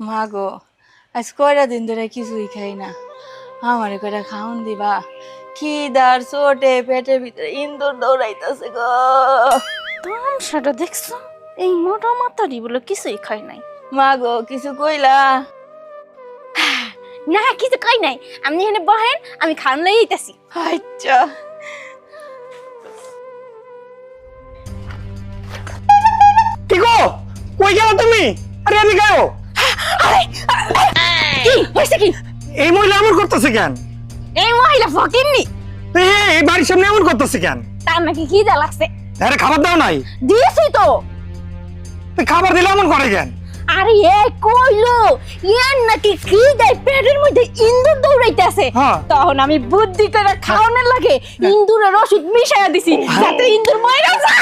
মা গো আজ কয়টা দিন ধরে কিছুই খাই না। আমারে কয়টা খাওন দিবা? কি দার চোটে পেটের ভিতরে ইন্দুর দৌড়াইতেছে গো। তামসাটা দেখছ? এই মোটা মাতারি বলে কিছুই খাই নাই। মা গো কিছু কইলা? না কিছু খাই নাই। আপনি এখানে বহেন আমি খান লই আইতাছি। আচ্ছা। কি গো? কই গেল তুমি? আরে এদিকে আও কি কি? এই মহিলা এমন করতেছে কেন? এই মহিলা ফকিননি এই বাড়ির সামনে এমন করতেছে কেন? তার নাকি খিদা লাগছে। আরে খাবার দাও নাই। দিয়েছি তো। খাবার দিলে এমন করে কেন? আরে এ কইলো ইয়ার নাকি খিদায় পেটের মধ্যে ইন্দুর দৌড়াইতেছে হ্যাঁ। তখন আমি বুদ্ধি করে খাওয়ানোর লাগে ইন্দুরের ওষুধ মিশাইয়া দিছি যাতে ইন্দুর মরে যায়।